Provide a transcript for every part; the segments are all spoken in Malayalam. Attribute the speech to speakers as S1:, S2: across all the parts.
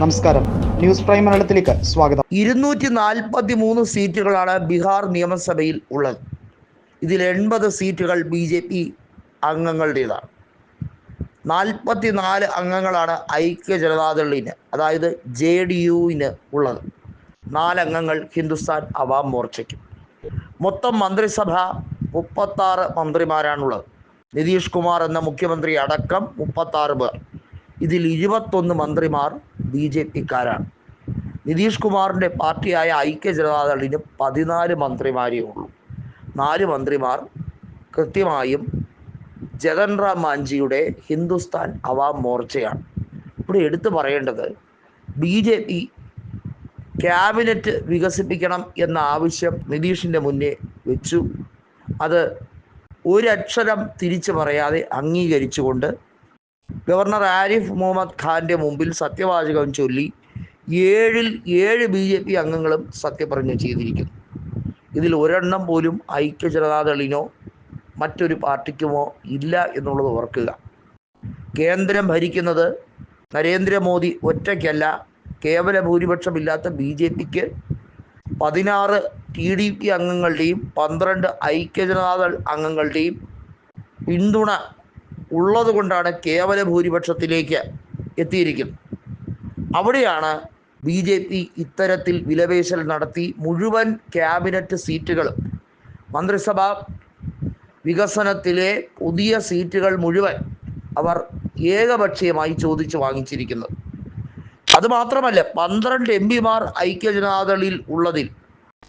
S1: നമസ്കാരം. ന്യൂസ് പ്രൈം മലയാളത്തിലേക്ക് സ്വാഗതം.
S2: ഇരുന്നൂറ്റി നാൽപ്പത്തി മൂന്ന് സീറ്റുകളാണ് ബീഹാർ നിയമസഭയിൽ ഉള്ളത്. ഇതിൽ എൺപത് സീറ്റുകൾ ബി ജെ പി അംഗങ്ങളുടേതാണ്. നാൽപ്പത്തി നാല് അംഗങ്ങളാണ് ഐക്യ ജനതാദളിന് അതായത് ജെ ഡി യുവിന് ഉള്ളത്. നാലംഗങ്ങൾ ഹിന്ദുസ്ഥാൻ അവാം മോർച്ചയ്ക്കും. മൊത്തം മന്ത്രിസഭ മുപ്പത്താറ് മന്ത്രിമാരാണുള്ളത്. നിതീഷ് കുമാർ എന്ന മുഖ്യമന്ത്രി അടക്കം മുപ്പത്താറ് പേർ. ഇതിൽ ഇരുപത്തൊന്ന് മന്ത്രിമാർ ബി ജെ പിക്കാരാണ്. നിതീഷ് കുമാറിന്റെ പാർട്ടിയായ ഐക്യ ജനതാദളിന് പതിനാല് മന്ത്രിമാരേ ഉള്ളൂ. നാല് മന്ത്രിമാർ കൃത്യമായും ജഗൻ റാം മാഞ്ചിയുടെ ഹിന്ദുസ്ഥാൻ അവാം മോർച്ചയാണ്. ഇവിടെ എടുത്തു പറയേണ്ടത് ബി ജെ പി ക്യാബിനറ്റ് വികസിപ്പിക്കണം എന്ന ആവശ്യം നിതീഷിന്റെ മുന്നേ വെച്ചു. അത് ഒരക്ഷരം തിരിച്ചു പറയാതെ അംഗീകരിച്ചുകൊണ്ട് ഗവർണർ ആരിഫ് മുഹമ്മദ് ഖാന്റെ മുമ്പിൽ സത്യവാചകം ചൊല്ലി ഏഴിൽ ഏഴ് ബി ജെ പി അംഗങ്ങളും സത്യപ്രതിജ്ഞ ചെയ്തിരിക്കുന്നു. ഇതിൽ ഒരെണ്ണം പോലും ഐക്യ ജനതാദളിനോ മറ്റൊരു പാർട്ടിക്കുമോ ഇല്ല എന്നുള്ളത് ഓർക്കുക. കേന്ദ്രം ഭരിക്കുന്നത് നരേന്ദ്രമോദി ഒറ്റയ്ക്കല്ല കേവല ഭൂരിപക്ഷമില്ലാത്ത ബി ജെ പിക്ക് പതിനാറ് ടി ഡി പി അംഗങ്ങളുടെയും പന്ത്രണ്ട് ഐക്യ ജനതാദൾ അംഗങ്ങളുടെയും പിന്തുണ ഉള്ളത് കൊണ്ടാണ് കേവല ഭൂരിപക്ഷത്തിലേക്ക് എത്തിയിരിക്കുന്നത്. അവിടെയാണ് ബി ജെ പി ഇത്തരത്തിൽ വിലപേശൽ നടത്തി മുഴുവൻ ക്യാബിനറ്റ് സീറ്റുകളും മന്ത്രിസഭ വികസനത്തിലെ പുതിയ സീറ്റുകൾ മുഴുവൻ അവർ ഏകപക്ഷീയമായി ചോദിച്ചു വാങ്ങിച്ചിരിക്കുന്നത്. അതുമാത്രമല്ല പന്ത്രണ്ട് എം പിമാർ ഐക്യജനതാദളിൽ ഉള്ളതിൽ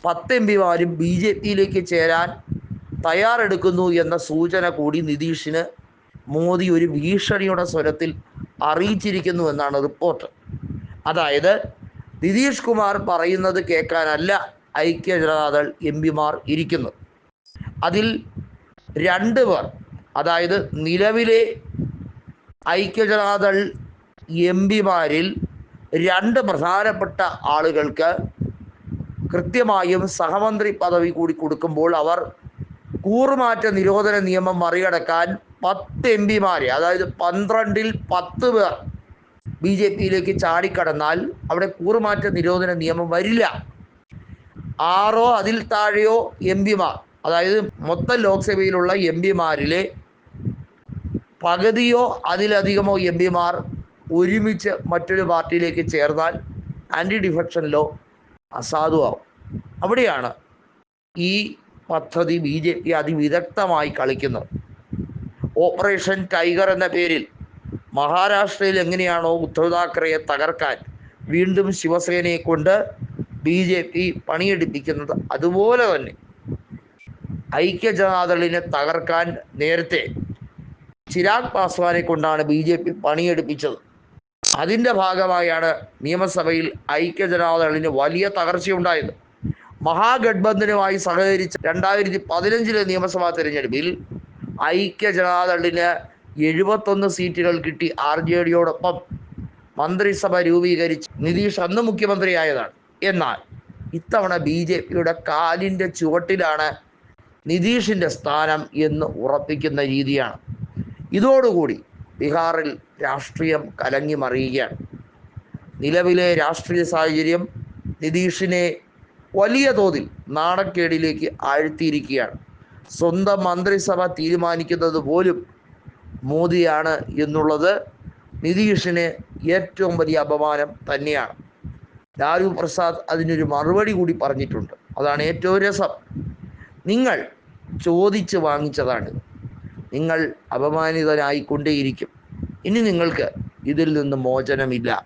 S2: പത്ത് എം പിമാരും ബി ജെ പിയിലേക്ക് ചേരാൻ തയ്യാറെടുക്കുന്നു എന്ന സൂചന കൂടി നിതീഷിന് മോദി ഒരു ഭീഷണിയുടെ സ്വരത്തിൽ അറിയിച്ചിരിക്കുന്നു എന്നാണ് റിപ്പോർട്ട്. അതായത് നിതീഷ് കുമാർ പറയുന്നത് കേൾക്കാനല്ല ഐക്യ ജനതാദൾ എം പിമാർ ഇരിക്കുന്നത് അതിൽ രണ്ട് പേർ അതായത് നിലവിലെ ഐക്യ ജനതാദൾ എം പിമാരിൽ രണ്ട് പ്രധാനപ്പെട്ട ആളുകൾക്ക് കൃത്യമായും സഹമന്ത്രി പദവി കൂടി കൊടുക്കുമ്പോൾ അവർ കൂറുമാറ്റ നിരോധന നിയമം മറികടക്കാൻ പത്ത് എം പിമാരെ അതായത് പന്ത്രണ്ടിൽ പത്ത് പേർ ബി ജെ പിയിലേക്ക് ചാടിക്കടന്നാൽ അവിടെ കൂറുമാറ്റ നിരോധന നിയമം വരില്ല. ആറോ അതിൽ താഴെയോ എം പിമാർ അതായത് മൊത്തം ലോക്സഭയിലുള്ള എം പിമാരിലെ പകുതിയോ അതിലധികമോ എം പിമാർ ഒരുമിച്ച് മറ്റൊരു പാർട്ടിയിലേക്ക് ചേർന്നാൽ ആന്റി ഡിഫക്ഷൻ ലോ അസാധുവാകും അവിടെയാണ് ഈ പദ്ധതി ബി ജെ പി അതിവിദഗ്ധമായി കളിക്കുന്നത്. ഓപ്പറേഷൻ ടൈഗർ എന്ന പേരിൽ മഹാരാഷ്ട്രയിൽ എങ്ങനെയാണോ ഉദ്ധവ് താക്കറെയെ തകർക്കാൻ വീണ്ടും ശിവസേനയെ കൊണ്ട് ബി ജെ പി പണിയെടുപ്പിക്കുന്നത് അതുപോലെ തന്നെ ഐക്യ ജനതാദളിനെ തകർക്കാൻ നേരത്തെ ചിരാഗ് പാസ്വാനെ കൊണ്ടാണ് ബി ജെ പി പണിയെടുപ്പിച്ചത്. അതിന്റെ ഭാഗമായാണ് നിയമസഭയിൽ ഐക്യ ജനതാദളിന് വലിയ തകർച്ചയുണ്ടായത്. മഹാഗഡ്ബന്ധനുമായി സഹകരിച്ച് രണ്ടായിരത്തി പതിനഞ്ചിലെ നിയമസഭാ തെരഞ്ഞെടുപ്പിൽ ഐക്യ ജനതാദളിന് എഴുപത്തൊന്ന് സീറ്റുകൾ കിട്ടി ആർ ജെ ഡിയോടൊപ്പം. മന്ത്രിസഭ രൂപീകരിച്ച് നിതീഷ് അന്ന് മുഖ്യമന്ത്രിയായതാണ്. എന്നാൽ ഇത്തവണ ബി ജെ പിയുടെ കാലിന്റെ ചുവട്ടിലാണ് നിതീഷിന്റെ സ്ഥാനം എന്ന് ഉറപ്പിക്കുന്ന രീതിയാണ്. ഇതോടുകൂടി ബീഹാറിൽ രാഷ്ട്രീയം കലങ്ങി മറിയുകയാണ്. നിലവിലെ രാഷ്ട്രീയ സാഹചര്യം നിതീഷിനെ വലിയ തോതിൽ നാണക്കേടിലേക്ക് ആഴ്ത്തിയിരിക്കുകയാണ്. സ്വന്തം മന്ത്രിസഭ തീരുമാനിക്കുന്നത് പോലും മോദിയാണ് എന്നുള്ളത് നിതീഷിന് ഏറ്റവും വലിയ അപമാനം തന്നെയാണ്. ലാലു പ്രസാദ് അതിനൊരു മറുപടി കൂടി പറഞ്ഞിട്ടുണ്ട്. അതാണ് ഏറ്റവും രസം. നിങ്ങൾ ചോദിച്ച് വാങ്ങിച്ചതാണ്. നിങ്ങൾ അപമാനിതനായിക്കൊണ്ടേയിരിക്കും. ഇനി നിങ്ങൾക്ക് ഇതിൽ നിന്ന് മോചനമില്ല.